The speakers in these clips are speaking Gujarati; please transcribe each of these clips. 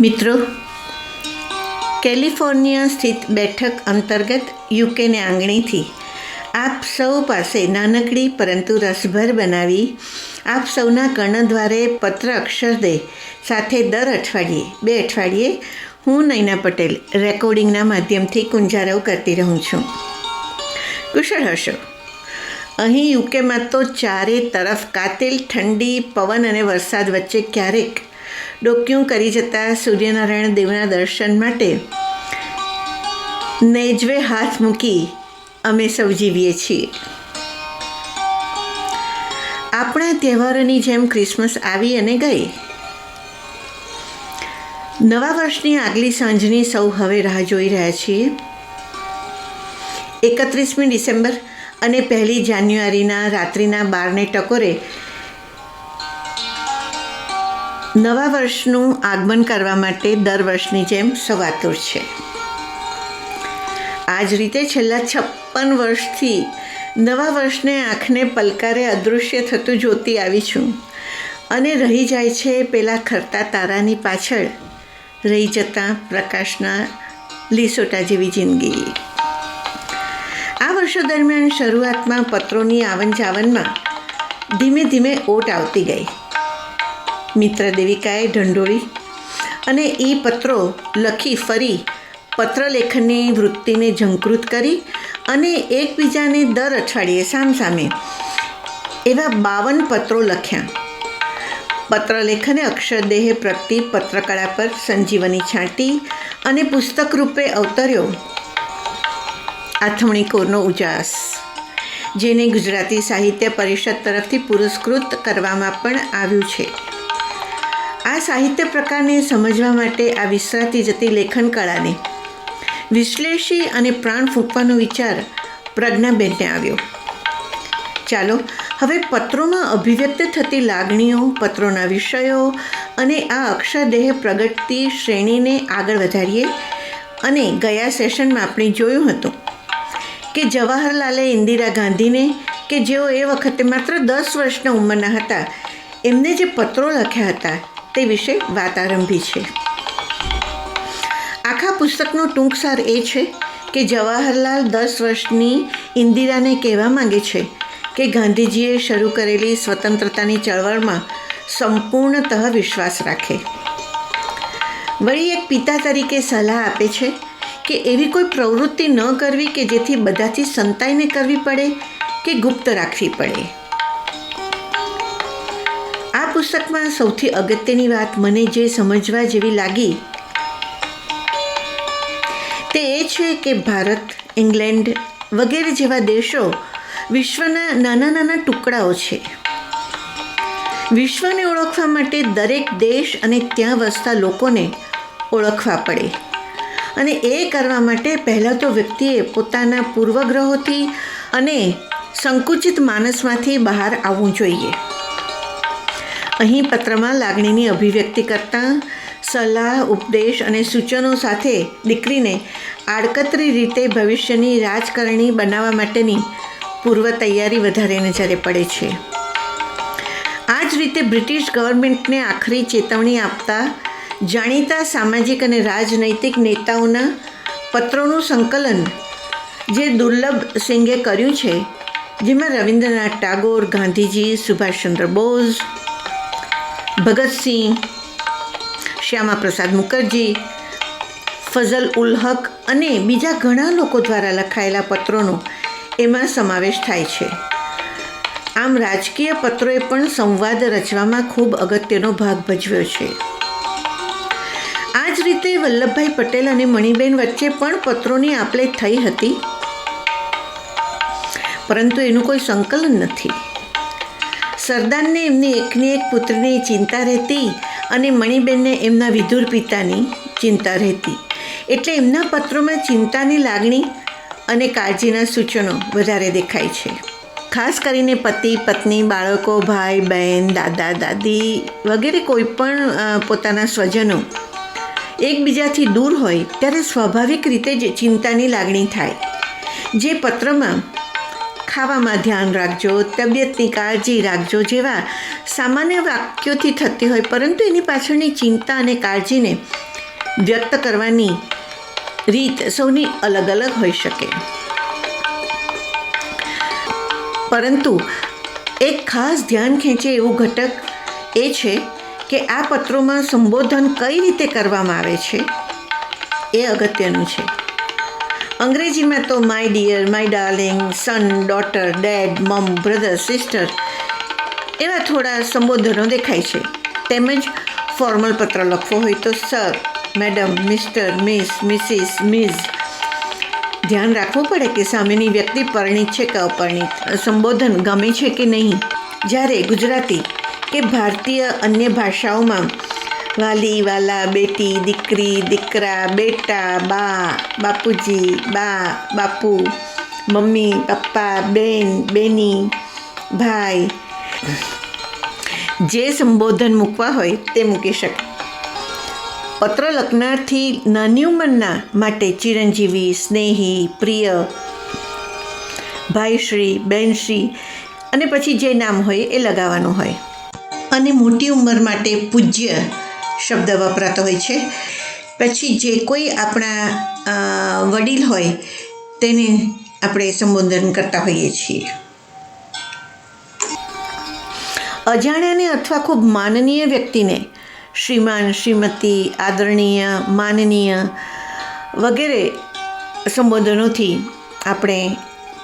મિત્રો, કેલિફોર્નિયા સ્થિત બેઠક અંતર્ગત યુકેને આંગણીથી આપ સૌ પાસે નાનકડી પરંતુ રસભર બનાવી, આપ સૌના કર્ણદ્વારે પત્ર અક્ષરદે સાથે દર અઠવાડિયે, બે અઠવાડિયે હું નૈના પટેલ રેકોર્ડિંગના માધ્યમથી કુંજારવ કરતી રહું છું. કુશળ હશો. અહીં યુકેમાં તો ચારે તરફ કાતિલ, ઠંડી, પવન અને વરસાદ વચ્ચે ક્યારેક ડોક્યું કરી જતા સૂર્યનારાયણ દેવના દર્શન માટે? નેજવે હાથ મૂકી અમે સૌ જીવીએ છીએ. આપણા તહેવારોની જેમ ક્રિસમસ આવી અને ગઈ. નવા વર્ષની આગલી સાંજની સૌ હવે રાહ જોઈ રહ્યા છીએ. એકત્રીસમી ડિસેમ્બર અને પહેલી જાન્યુઆરીના રાત્રિના બારને ટકોરે નવા વર્ષનું આગમન કરવા માટે દર વર્ષની જેમ સવાતુર છે. આ જ રીતે છેલ્લા છપ્પન વર્ષથી નવા વર્ષને આંખને પલકારે અદૃશ્ય થતું જોતી આવી છું અને રહી જાય છે પેલા ખરતા તારાની પાછળ રહી જતા પ્રકાશના લીસોટા જેવી જિંદગી. આ વર્ષો દરમિયાન શરૂઆતમાં પત્રોની આવન જાવનમાં ધીમે ધીમે ઓટ આવતી ગઈ. મિત્ર દેવિકાએ ઢંઢોળી અને એ પત્રો લખી ફરી પત્રલેખનની વૃત્તિને ઝંકૃત કરી અને એકબીજાને દર અઠવાડિયે સામસામે એવા બાવન પત્રો લખ્યા. પત્રલેખને અક્ષરદેહે પ્રગતિ, પત્રકળા પર સંજીવની છાંટી અને પુસ્તક રૂપે અવતર્યો. આથમણી કોરનો ઉજાસ, જેને ગુજરાતી સાહિત્ય પરિષદ તરફથી પુરસ્કૃત કરવામાં પણ આવ્યું છે. આ સાહિત્ય પ્રકારને સમજવા માટે આ વિસરાતી જતી લેખન કળાને વિશ્લેષી અને પ્રાણ ફૂંકવાનો વિચાર પ્રજ્ઞાબેનને આવ્યો. ચાલો, હવે પત્રોમાં અભિવ્યક્ત થતી લાગણીઓ, પત્રોના વિષયો અને આ અક્ષરદેહ પ્રગટતી શ્રેણીને આગળ વધારીએ અને ગયા સેશનમાં આપણે જોયું હતું કે જવાહરલાલે ઇન્દિરા ગાંધીને કે જેઓ એ વખતે માત્ર દસ વર્ષના ઉંમરના હતા, એમને જે પત્રો લખ્યા હતા તે વિશે વાત આરંભી છે. આખા પુસ્તકનો ટૂંક સાર એ છે કે જવાહરલાલ દસ વર્ષની ઇન્દિરાને કહેવા માંગે છે કે ગાંધીજીએ શરૂ કરેલી સ્વતંત્રતાની ચળવળમાં સંપૂર્ણતઃ વિશ્વાસ રાખે. વળી એક પિતા તરીકે સલાહ આપે છે કે એવી કોઈ પ્રવૃત્તિ ન કરવી કે જેથી બધાથી સંતાઈને કરવી પડે કે ગુપ્ત રાખવી પડે. પુસ્તકમાં સૌથી અગત્યની વાત મને જે સમજવા જેવી લાગી તે એ છે કે ભારત, ઇંગ્લેન્ડ વગેરે જેવા દેશો વિશ્વના નાના નાના ટુકડાઓ છે. વિશ્વને ઓળખવા માટે દરેક દેશ અને ત્યાં વસતા લોકોને ઓળખવા પડે અને એ કરવા માટે પહેલાં તો વ્યક્તિએ પોતાના પૂર્વગ્રહોથી અને સંકુચિત માનસમાંથી બહાર આવવું જોઈએ. અહીં પત્રમાં લાગણીની અભિવ્યક્તિ કરતાં સલાહ, ઉપદેશ અને સૂચનો સાથે દીકરીને આડકતરી રીતે ભવિષ્યની રાજકારણી બનાવવા માટેની પૂર્વ તૈયારી વધારે નજરે પડે છે. આ જ રીતે બ્રિટિશ ગવર્મેન્ટને આખરી ચેતવણી આપતા જાણીતા સામાજિક અને રાજનૈતિક નેતાઓના પત્રોનું સંકલન જે દુર્લભ સિંઘે કર્યું છે, જેમાં રવિન્દ્રનાથ ટાગોર, ગાંધીજી, સુભાષચંદ્ર બોઝ ભગતસિંહ શ્યામાપ્રસાદ મુખર્જી, ફઝલ ઉલ હક અને બીજા ઘણા લોકો દ્વારા લખાયેલા પત્રોનો એમાં સમાવેશ થાય છે. આમ રાજકીય પત્રોએ પણ સંવાદ રચવામાં ખૂબ અગત્યનો ભાગ ભજવ્યો છે. આ જ રીતે વલ્લભભાઈ પટેલ અને મણિબેન વચ્ચે પણ પત્રોની આપલે થઈ હતી. પરંતુ એનું કોઈ સંકલન નથી. સરદારને એમની એકની એક પુત્રની ચિંતા રહેતી અને મણિબેનને એમના વિધુર પિતાની ચિંતા રહેતી. એટલે એમના પત્રોમાં ચિંતાની લાગણી અને કાળજીના સૂચનો વધારે દેખાય છે. ખાસ કરીને પતિ, પત્ની, બાળકો, ભાઈ, બહેન, દાદા, દાદી વગેરે કોઈ પણ પોતાના સ્વજનો એકબીજાથી દૂર હોય ત્યારે સ્વાભાવિક રીતે જ ચિંતાની લાગણી થાય. જે પત્રમાં ખાવામાં ધ્યાન રાખજો, તબિયતની કાળજી રાખજો જેવા સામાન્ય વાક્યોથી થતી હોય, પરંતુ એની પાછળની ચિંતા અને કાળજીને વ્યક્ત કરવાની રીત સૌની અલગ અલગ હોઈ શકે. પરંતુ એક ખાસ ધ્યાન ખેંચે એવું ઘટક એ છે કે આ પત્રોમાં સંબોધન કઈ રીતે કરવામાં આવે છે એ અગત્યનું છે. અંગ્રેજીમાં તો my dear my darling son daughter dad mum brother sister એવા થોડા સંબોધનો દેખાય છે. તેમજ ફોર્મલ પત્ર લખવો હોય તો sir madam Mr Miss Mrs Ms ધ્યાન રાખવું પડે કે સામેની વ્યક્તિ પરણિત છે કે અપરણિત. સંબોધન ગમે છે કે નહીં? જ્યારે ગુજરાતી કે ભારતીય અન્ય ભાષાઓમાં વાલી વાલા, બેટી, દીકરી, દીકરા, બેટા, બા, બાપુજી, બા, બાપુ, મમ્મી, પપ્પા, બેન, બેની, ભાઈ. જે સંબોધન મૂકવા હોય તે મૂકી શકે. પત્ર લખનારથી નાની ઉંમરના માટે ચિરંજીવી, સ્નેહી, પ્રિય ભાઈશ્રી, બહેનશ્રી અને પછી જે નામ હોય એ લગાવવાનું હોય. અને મોટી ઉંમર માટે પૂજ્ય શબ્દ વપરાતો હોય છે. પછી જે કોઈ આપણા વડીલ હોય, તેને આપણે સંબોધન કરતા હોઈએ છીએ. અજાણ્યાને અથવા ખૂબ માનનીય વ્યક્તિને શ્રીમાન, શ્રીમતી, આદરણીય, માનનીય વગેરે સંબોધનોથી આપણે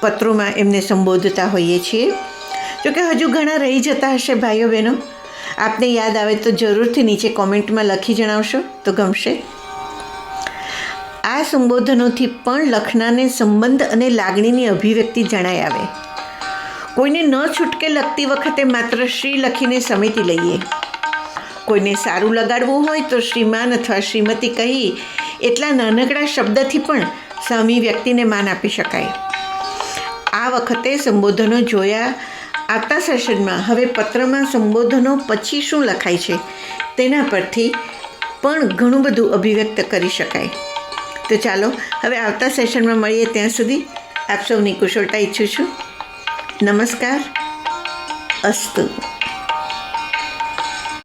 પત્રોમાં એમને સંબોધતા હોઈએ છીએ. જોકે હજુ ઘણા રહી જતા હશે ભાઈઓ બહેનો આપને યાદ આવે તો જરૂરથી નીચે કોમેન્ટમાં લખી જણાવશો. તો ગમશે. આ સંબોધનોથી પણ લખનારને સંબંધ અને લાગણીની અભિવ્યક્તિ જણાય આવે. કોઈને ન છૂટકે લખતી વખતે માત્ર શ્રી લખીને સમિતિ લઈએ. કોઈને સારું લગાડવું હોય તો શ્રીમાન અથવા શ્રીમતી કહી એટલા નાનકડા શબ્દથી પણ સામી વ્યક્તિને માન આપી શકાય. આ વખતે સંબોધનો જોયા આવતા સેશનમાં હવે પત્રમાં સંબોધનો પછી શું લખાય છે તેના પરથી પણ ઘણું બધું અભિવ્યક્ત કરી શકાય. તો ચાલો, હવે આવતા સેશનમાં મળીએ ત્યાં સુધી. આપ સૌની કુશળતા ઈચ્છું છું. નમસ્કાર. અસ્તુ.